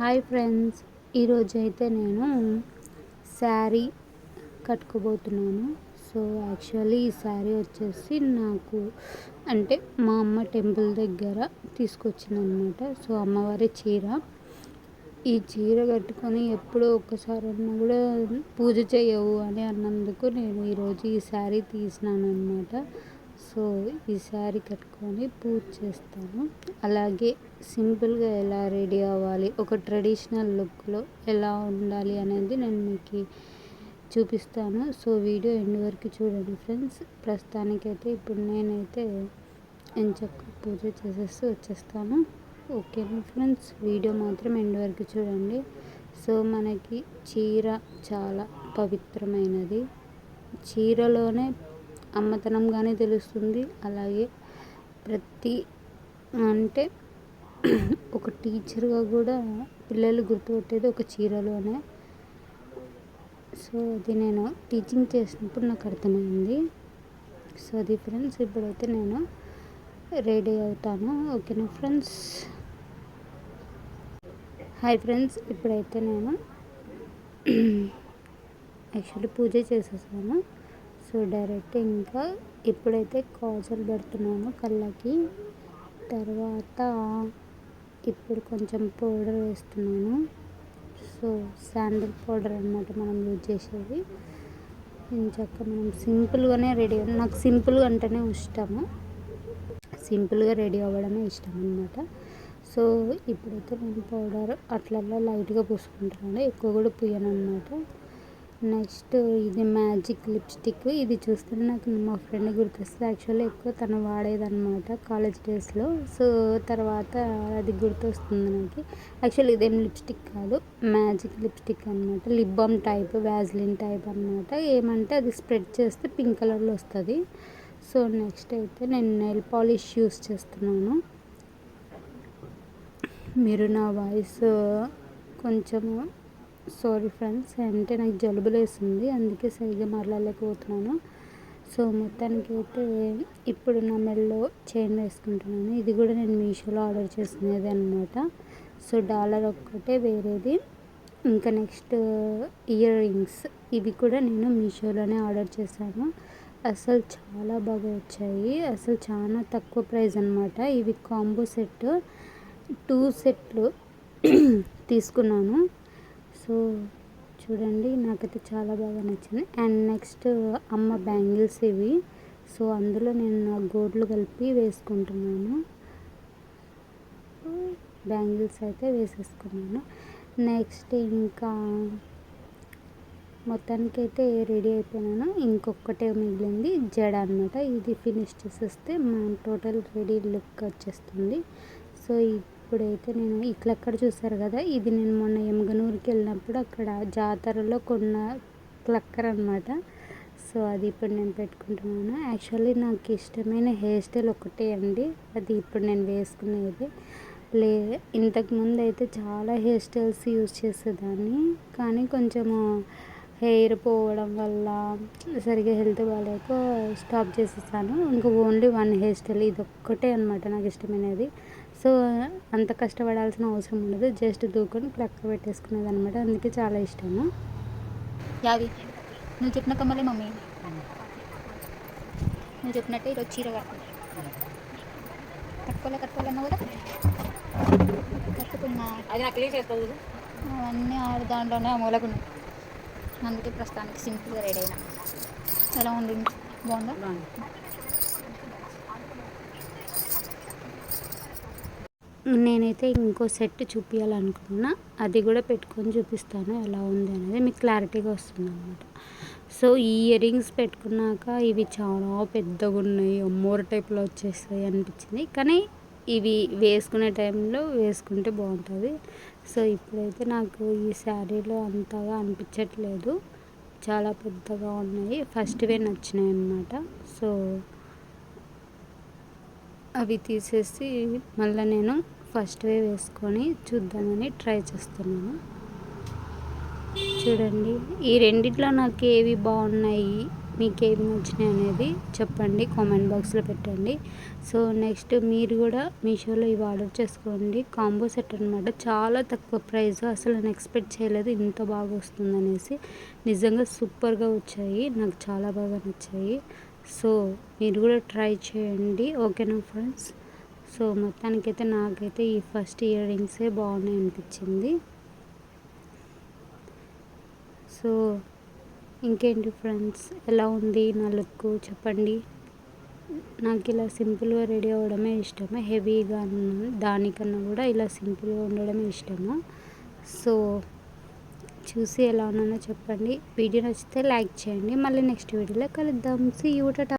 Hi friends ఈరోజు అయితే నేను శారీ కట్టుకోబోతున్నాను. సో యాక్చువల్లీ ఈ శారీ వచ్చేసి నాకు అంటే మా అమ్మ టెంపుల్ దగ్గర తీసుకొచ్చిందనమాట సో అమ్మవారి చీర. ఈ చీర కట్టుకొని ఎప్పుడో ఒక్కసారన్నా కూడా పూజ చేయవు అని అన్నందుకు నేను ఈరోజు ఈ శారీ తీసినాను అనమాట సో ఈ శారీ కట్టుకొని పూజ చేస్తాను. అలాగే సింపుల్గా ఎలా రెడీ అవ్వాలి ఒక ట్రెడిషనల్ లుక్లో ఎలా ఉండాలి అనేది నేను మీకు చూపిస్తాను. సో వీడియో ఎండ్ వరకు చూడండి ఫ్రెండ్స్. ప్రస్తుతానికైతే ఇప్పుడు నేనైతే ఎంచక్క పూజ చేసేసి వచ్చేస్తాను. ఓకేనా ఫ్రెండ్స్? వీడియో మాత్రం ఎండ్ వరకు చూడండి. సో మనకి చీర చాలా పవిత్రమైనది. చీరలోనే అమ్మతనంగానే తెలుస్తుంది. అలాగే ప్రతి అంటే ఒక టీచర్గా కూడా పిల్లలు గుర్తుపట్టేది ఒక చీరలోనే. సో అది నేను టీచింగ్ చేసినప్పుడు నాకు అర్థమైంది. సో అది ఫ్రెండ్స్ ఇప్పుడైతే నేను రెడీ అవుతాను. ఓకేనా ఫ్రెండ్స్ హాయ్ ఫ్రెండ్స్ ఇప్పుడైతే నేను యాక్చువల్లీ పూజ చేసేసాను. సో డైరెక్ట్ ఇంకా ఇప్పుడైతే కాజల్ పెడుతున్నాను కళ్ళకి. తర్వాత ఇప్పుడు కొంచెం పౌడర్ వేస్తున్నాను. సో శాండిల్ పౌడర్ అనమాట మనం యూజ్ చేసేది. ఇంచక్క మనం సింపుల్గానే రెడీ నాకు సింపుల్గా అంటేనే ఇష్టము. సింపుల్గా రెడీ అవ్వడమే ఇష్టం అనమాట సో ఇప్పుడైతే నేను పౌడర్ అట్లల్లో లైట్గా పూసుకుంటున్నాను. ఎక్కువ కూడా పూయను అనమాట నెక్స్ట్ ఇది మ్యాజిక్ లిప్స్టిక్. ఇది చూస్తుంటే నాకు మా ఫ్రెండ్ గుర్తొస్తుంది. యాక్చువల్లీ ఎక్కువ తను వాడేదన్నమాట కాలేజ్ డేస్లో. సో తర్వాత అది గుర్తొస్తుంది నాకు. యాక్చువల్లీ ఇదేం లిప్స్టిక్ కాదు. మ్యాజిక్ లిప్స్టిక్ అనమాట lip balm type Vaseline type అనమాట ఏమంటే అది స్ప్రెడ్ చేస్తే పింక్ కలర్లో వస్తుంది. సో నెక్స్ట్ అయితే నేను నెయిల్ పాలిష్ యూస్ చేస్తున్నాను. మీరు నా వాయిస్ కొంచెము సారీ ఫ్రెండ్స్ అంటే నాకు జలుబు లేస్తుంది అందుకే సరిగ్గా మరలలేకపోతున్నాను సో మొత్తానికి అయితే ఇప్పుడు నా మెడలో చైన్ వేసుకుంటున్నాను. ఇది కూడా నేను మీషోలో ఆర్డర్ చేసినది అనమాట సో డాలర్ ఒక్కటే వేరేది. ఇంకా నెక్స్ట్ ఇయర్ రింగ్స్ ఇవి కూడా నేను మీషోలోనే ఆర్డర్ చేశాను. అసలు చాలా బాగా వచ్చాయి. అసలు చాలా తక్కువ ప్రైస్ అనమాట ఇవి కాంబో సెట్ టూ సెట్లు తీసుకున్నాను. సో చూడండి నాకైతే చాలా బాగా నచ్చింది. అండ్ నెక్స్ట్ అమ్మ బ్యాంగిల్స్ ఇవి. సో అందులో నేను నా గోడ్లు కలిపి వేసుకుంటున్నాను. బ్యాంగిల్స్ అయితే వేసేసుకున్నాను. నెక్స్ట్ ఇంకా మొత్తానికైతే రెడీ అయిపోయినాను. ఇంకొకటే మిగిలింది జడ అనమాట ఇది ఫినిష్ చేసేస్తే మన టోటల్ రెడీ లుక్ వచ్చేస్తుంది. సో ఇప్పుడైతే నేను ఇట్లా అక్కడ చూసారు కదా ఇది నేను మొన్న ఎమ్గనూరుకి వెళ్ళినప్పుడు అక్కడ జాతరలో కొన్న క్లక్కర్ అనమాట సో అది ఇప్పుడు నేను పెట్టుకుంటున్నాను. యాక్చువల్లీ నాకు ఇష్టమైన హెయిర్ స్టైల్ ఒకటే అండి అది ఇప్పుడు నేను వేసుకునేది. లే ఇంతకుముందు అయితే చాలా హెయిర్ స్టైల్స్ యూజ్ చేసేదాన్ని కానీ కొంచెము హెయిర్ పోవడం వల్ల సరిగ్గా హెల్త్ బాగాలేక స్టాప్ చేసేసాను. ఇంకా ఓన్లీ వన్ హెయిర్ స్టైల్ ఇది ఒక్కటే అనమాట నాకు ఇష్టమైనది. సో అంత కష్టపడాల్సిన అవసరం ఉండదు. జస్ట్ దూకొని ప్లక్క పెట్టేసుకునేది అనమాట అందుకే చాలా ఇష్టము. యావి నువ్వు చెప్పిన కమ్మలే మమ్మీ. నువ్వు చెప్పినట్టే ఈరోజు చీర కట్టుకోలే కట్టుకోలేమో కదా? కట్టుకున్నా. అది నాకు అవన్నీ ఆరు దాంట్లోనే మూలకున్నాయి అందుకే ప్రస్తుతానికి సింపుల్గా రెడీ అయినా. ఎలా ఉంది? బాగుందా? నేనైతే ఇంకో సెట్ చూపించాలనుకున్నా అది కూడా పెట్టుకొని చూపిస్తాను ఎలా ఉంది అనేది. మీకు క్లారిటీగా వస్తుంది అనమాట సో ఈ ఇయర్ రింగ్స్ పెట్టుకున్నాక ఇవి చాలా పెద్దగా ఉన్నాయి. అమ్మోర టైప్లో వచ్చేస్తాయి అనిపించింది. కానీ ఇవి వేసుకునే టైంలో వేసుకుంటే బాగుంటుంది. సో ఇప్పుడైతే నాకు ఈ శారీలో అంతగా అనిపించట్లేదు. చాలా పెద్దగా ఉన్నాయి. ఫస్ట్వే నచ్చినాయి అన్నమాట. సో అవి తీసేసి మళ్ళీ నేను ఫస్ట్ వే వేసుకొని చూద్దామని ట్రై చేస్తున్నాను. చూడండి. ఈ రెండిట్లో నాకు ఏవి బాగున్నాయి? మీకు ఏది నచ్చినాయి అనేది చెప్పండి కామెంట్ బాక్స్లో పెట్టండి. సో నెక్స్ట్ మీరు కూడా మీషోలో ఇవి ఆర్డర్ చేసుకోండి. కాంబో సెట్ అనమాట చాలా తక్కువ ప్రైస్ అసలు నేను ఎక్స్పెక్ట్ చేయలేదు ఇంత బాగా వస్తుంది అనేసి. నిజంగా సూపర్గా వచ్చాయి. నాకు చాలా బాగా నచ్చాయి. సో మీరు కూడా ట్రై చేయండి. ఓకేనా ఫ్రెండ్స్? సో మొత్తానికైతే నాకైతే ఈ ఫస్ట్ ఇయర్ రింగ్సే బాగున్నాయి అనిపించింది. సో ఇంకేంటి ఫ్రెండ్స్? ఎలా ఉంది నా లుక్? చెప్పండి. నాకు ఇలా సింపుల్గా రెడీ అవ్వడమే ఇష్టము. హెవీగా దానికన్నా కూడా ఇలా సింపుల్గా ఉండడమే ఇష్టము. సో చూసి ఎలా ఉన్నానో చెప్పండి. వీడియో నచ్చితే లైక్ చేయండి. మళ్ళీ నెక్స్ట్ వీడియోలో కలుద్దాం. సీ యూట